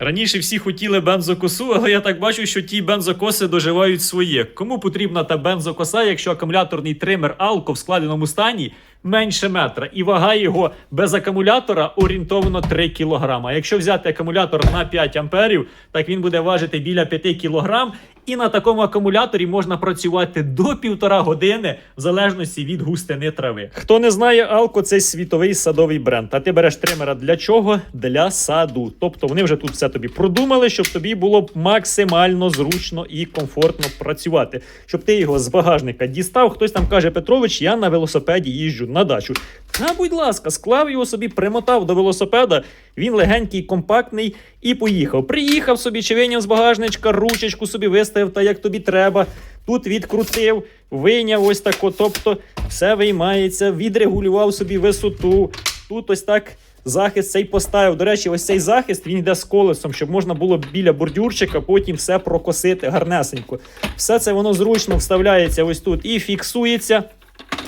Раніше всі хотіли бензокосу, але я так бачу, що ті бензокоси доживають своє. Кому потрібна та бензокоса, якщо акумуляторний тример Алко в складеному стані менше метра, і вага його без акумулятора орієнтовно 3 кг. Якщо взяти акумулятор на 5 амперів, так він буде важити біля 5 кг. І на такому акумуляторі можна працювати до півтора години в залежності від густини трави. Хто не знає, Алко це світовий садовий бренд. А ти береш тримера для чого? Для саду. Тобто вони вже тут все тобі продумали, щоб тобі було максимально зручно і комфортно працювати. Щоб ти його з багажника дістав. Хтось там каже, Петрович, я на велосипеді їжджу на дачу. Та, будь ласка, склав його собі, примотав до велосипеда. Він легенький, компактний і поїхав. Приїхав собі, чи вийняв з багажничка, ручечку собі виставив, та як тобі треба. Тут відкрутив, вийняв ось так. Тобто все виймається, відрегулював собі висоту. Тут ось так захист цей поставив. До речі, ось цей захист він йде з колесом, щоб можна було біля бордюрчика потім все прокосити гарнесенько. Все це воно зручно вставляється ось тут і фіксується.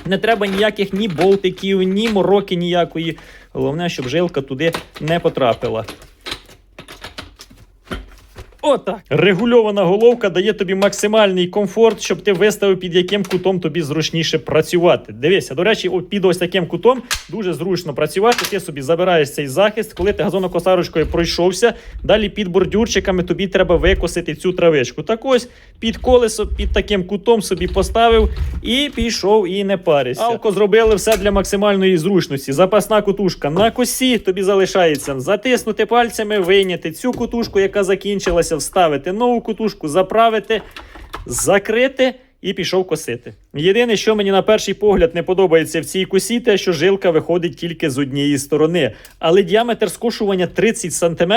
Не треба ніяких ні болтиків, ні мороки ніякої. Головне, щоб жилка туди не потрапила. Отак. Регульована головка дає тобі максимальний комфорт, щоб ти виставив, під яким кутом тобі зручніше працювати. Дивися, до речі, під ось таким кутом дуже зручно працювати. Ти собі забираєш цей захист, коли ти газонокосарочкою пройшовся. Далі під бордюрчиками тобі треба викосити цю травичку. Так ось під колесо, під таким кутом собі поставив і пішов, і не паришся. Алко зробили все для максимальної зручності. Запасна кутушка на косі тобі залишається затиснути пальцями, вийняти цю кутушку, яка закінчилася, вставити нову кутушку, заправити, закрити. І пішов косити. Єдине, що мені на перший погляд не подобається в цій косі, те, що жилка виходить тільки з однієї сторони. Але діаметр скошування 30 см,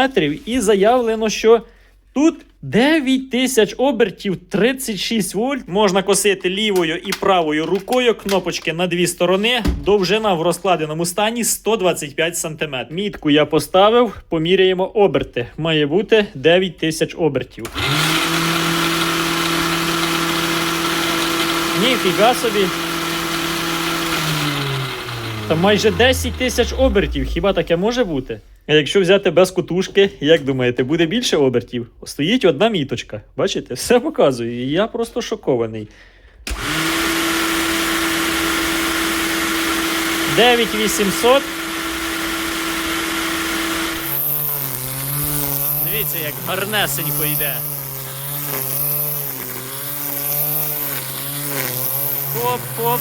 і заявлено, що тут 9 тисяч обертів, 36 вольт. Можна косити лівою і правою рукою. Кнопочки на дві сторони. Довжина в розкладеному стані 125 см. Мітку я поставив, поміряємо оберти. Має бути 9 тисяч обертів. Ніфіга собі. Та майже 10 тисяч обертів. Хіба таке може бути? Якщо взяти без кутушки, як думаєте, буде більше обертів? Стоїть одна міточка. Бачите, все показує. І я просто шокований. 9800. Дивіться, як гарнесенько йде. Хоп-хоп.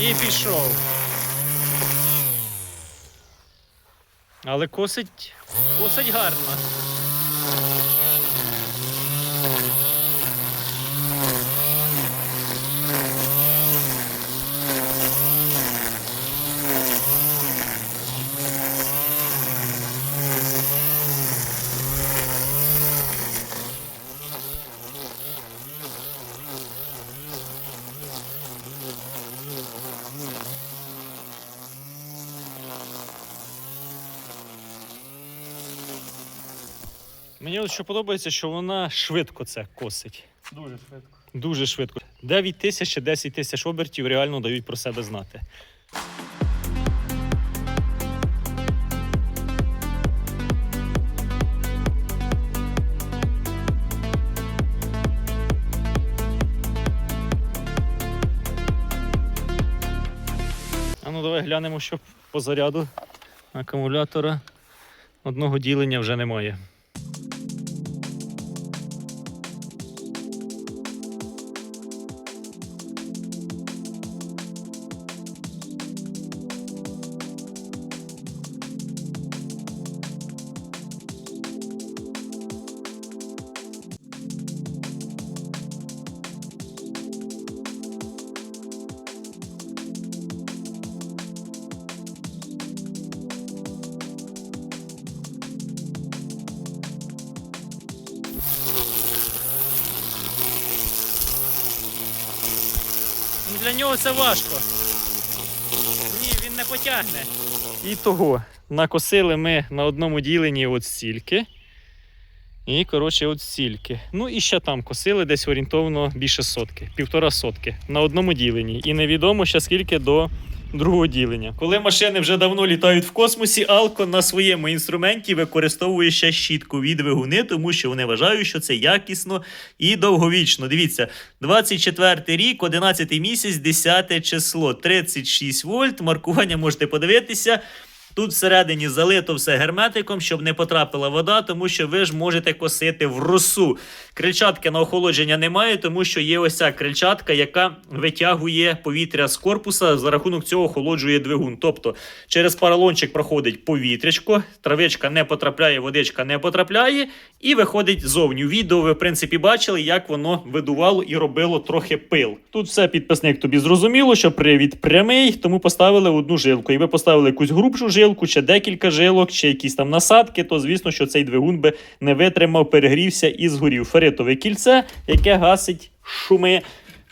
І пішов. Але косить, косить гарно. Мені от що подобається, що вона швидко це косить. Дуже швидко. Дуже швидко. 9 тисяч чи 10 тисяч обертів реально дають про себе знати. А ну давай глянемо, що по заряду акумулятора одного ділення вже немає. Для нього це важко. Ні, він не потягне. І того, накосили ми на одному діленні от стільки. І, коротше, от стільки. Ну і ще там косили десь орієнтовно більше сотки, півтора сотки на одному діленні. І невідомо ще скільки до другого ділення. Коли машини вже давно літають в космосі, Алко на своєму інструменті використовує ще щітку від двигуни, тому що вони вважають, що це якісно і довговічно. Дивіться, 24 рік, 11 місяць, 10 число, 36 вольт. Маркування можете подивитися. Тут всередині залито все герметиком, щоб не потрапила вода, тому що ви ж можете косити в росу. Крильчатки на охолодження немає, тому що є ось ця крильчатка, яка витягує повітря з корпуса, за рахунок цього охолоджує двигун. Тобто через поролончик проходить повітрячко, травичка не потрапляє, водичка не потрапляє, і виходить зовні. Відео ви, в принципі, бачили, як воно видувало і робило трохи пил. Тут все підписник тобі зрозуміло, що привід прямий, тому поставили одну жилку. І ви поставили якусь грубшу жилку, чи декілька жилок, чи якісь там насадки, то звісно, що цей двигун би не витримав, перегрівся і згорів. Феритове кільце, яке гасить шуми.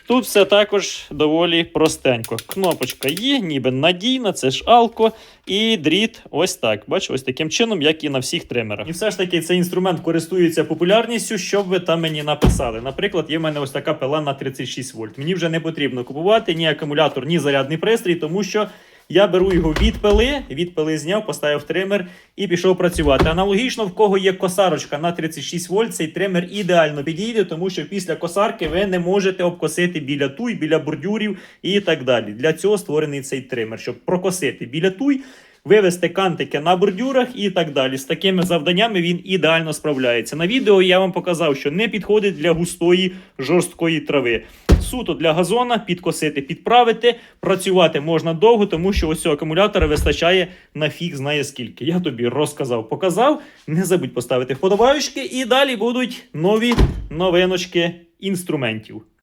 Тут все також доволі простенько. Кнопочка є, ніби надійна, це ж алко. І дріт ось так. Бачу, ось таким чином, як і на всіх тримерах. І все ж таки цей інструмент користується популярністю, щоб ви там мені написали. Наприклад, є в мене ось така пила на 36 вольт. Мені вже не потрібно купувати ні акумулятор, ні зарядний пристрій, тому що. Я беру його від пили, від пили зняв, поставив тример і пішов працювати. Аналогічно, в кого є косарочка на 36 вольт, цей тример ідеально підійде, тому що після косарки ви не можете обкосити біля туй, біля бордюрів і так далі. Для цього створений цей тример, щоб прокосити біля туй. Вивести кантики на бордюрах і так далі. З такими завданнями він ідеально справляється. На відео я вам показав, що не підходить для густої жорсткої трави. Суто для газона підкосити, підправити. Працювати можна довго, тому що ось цього акумулятора вистачає на фіг знає скільки. Я тобі розказав, показав. Не забудь поставити вподобаючки, і далі будуть нові новиночки інструментів.